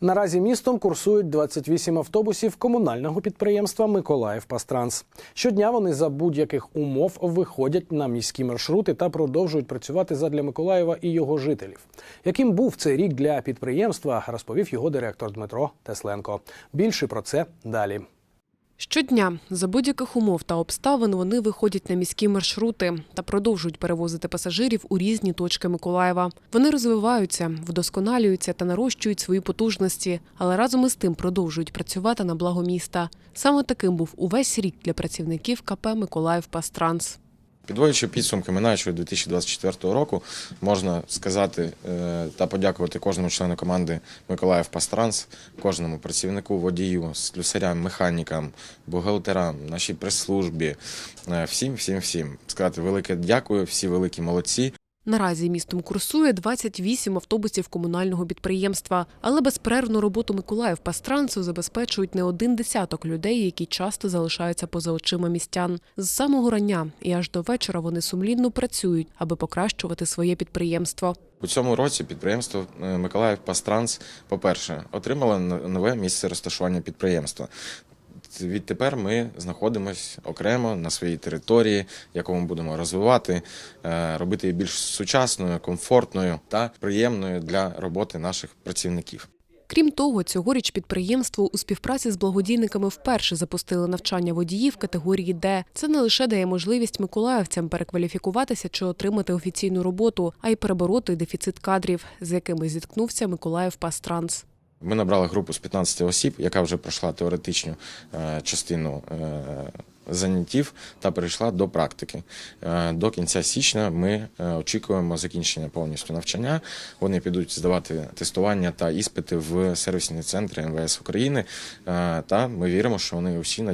Наразі містом курсують 28 автобусів комунального підприємства Миколаїв Пастранс. Щодня вони за будь-яких умов виходять на міські маршрути та продовжують працювати задля Миколаєва і його жителів. Яким був цей рік для підприємства, розповів його директор Дмитро Тесленко. Більше про це далі. Щодня за будь-яких умов та обставин вони виходять на міські маршрути та продовжують перевозити пасажирів у різні точки Миколаєва. Вони розвиваються, вдосконалюються та нарощують свої потужності, але разом із тим продовжують працювати на благо міста. Саме таким був увесь рік для працівників КП Миколаїв Пастранс. Підводячи підсумки минаючого 2024 року, можна сказати е, та подякувати кожному члену команди Миколаїв Пастранс, кожному працівнику, водію, слюсарям, механікам, бухгалтерам, нашій прес-службі, е, всім, всім, всім. Сказати велике дякую, всі великі молодці. Наразі містом курсує 28 автобусів комунального підприємства, але безперервну роботу Миколаїв Пастрансу забезпечують не один десяток людей, які часто залишаються поза очима містян. З самого рання і аж до вечора вони сумлінно працюють, аби покращувати своє підприємство. У цьому році підприємство е, Миколаїв Пастранс, по-перше, отримало нове місце розташування підприємства. Відтепер ми знаходимося окремо на своїй території, яку ми будемо розвивати, е, робити її більш сучасною, комфортною та приємною для роботи наших працівників. Крім того, цьогоріч підприємство у співпраці з благодійниками вперше запустили навчання водіїв категорії Д. Це не лише дає можливість миколаївцям перекваліфікуватися чи отримати офіційну роботу, а й перебороти дефіцит кадрів, з якими зіткнувся Миколаїв Пастранс. Ми набрали групу з 15 осіб, яка вже пройшла теоретичну е, частину е, заняттів та перейшла до практики. Е, До кінця січня ми очікуємо закінчення повністю навчання. Вони підуть здавати тестування та іспити в сервісні центри МВС України. Та ми віримо, що вони усі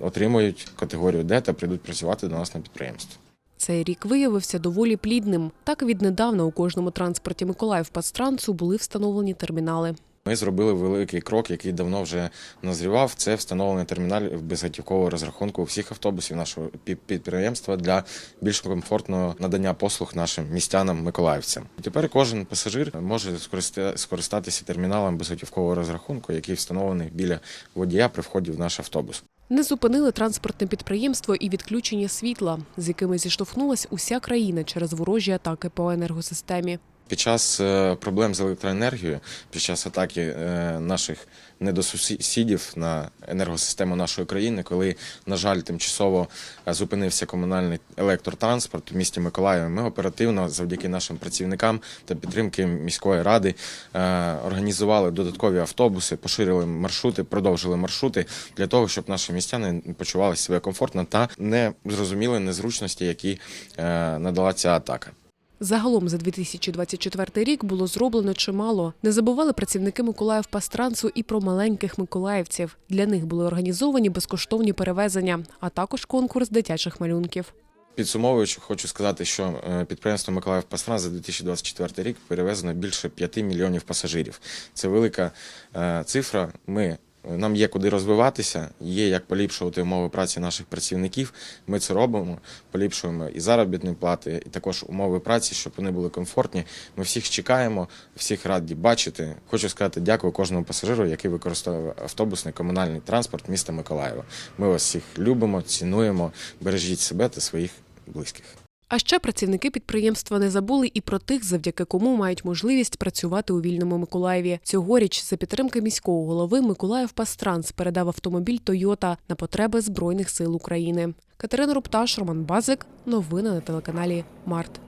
отримують категорію Д та прийдуть працювати до нас на підприємство. Цей рік виявився доволі плідним. Так віднедавна у кожному транспорті Миколаїв Пастрансу були встановлені термінали. Ми зробили великий крок, який давно вже назрівав. Це встановлення терміналів безготівкового розрахунку всіх автобусів нашого пі- підприємства для більш комфортного надання послуг нашим містянам миколаївцям. Тепер кожен пасажир може скориста- скористатися терміналом безготівкового розрахунку, який встановлений біля водія при вході в наш автобус. Не зупинили транспортне підприємство і відключення світла, з якими зіштовхнулась уся країна через ворожі атаки по енергосистемі. Під час е, проблем з електроенергією, під час атаки е, наших недосусідів на енергосистему нашої країни, коли, на жаль, тимчасово е, зупинився комунальний електротранспорт в місті Миколаєві, ми оперативно, завдяки нашим працівникам та підтримки міської ради, організували додаткові автобуси, поширили маршрути, продовжили маршрути для того, щоб наші містяни почували себе комфортно та не зрозуміли незручності, які надала ця атака. Загалом за 2024 рік було зроблено чимало. Не забували працівники Миколаїв Пастрансу і про маленьких миколаївців. Для них були організовані безкоштовні перевезення, а також конкурс дитячих малюнків. Підсумовуючи, хочу сказати, що е, підприємство Миколаїв Пастранс за 2024 рік перевезено більше 5 мільйонів пасажирів. Це велика е, цифра. Ми нам є куди розвиватися, є як поліпшувати умови праці наших працівників. Ми це робимо, поліпшуємо і заробітні плати, і також умови праці, щоб вони були комфортні. Ми всіх чекаємо, всіх раді бачити. Хочу сказати дякую кожному пасажиру, який використовує автобусний комунальний транспорт міста Миколаєва. Ми вас всіх любимо, цінуємо, бережіть себе та своїх близьких. А ще працівники підприємства не забули і про тих, завдяки кому мають можливість працювати у вільному Миколаєві. Цьогоріч за підтримки міського голови Миколаїв Пастранс передав автомобіль Тойота на потреби Збройних сил України. Катерина Рупташ, Роман Базик. Новини на телеканалі Март.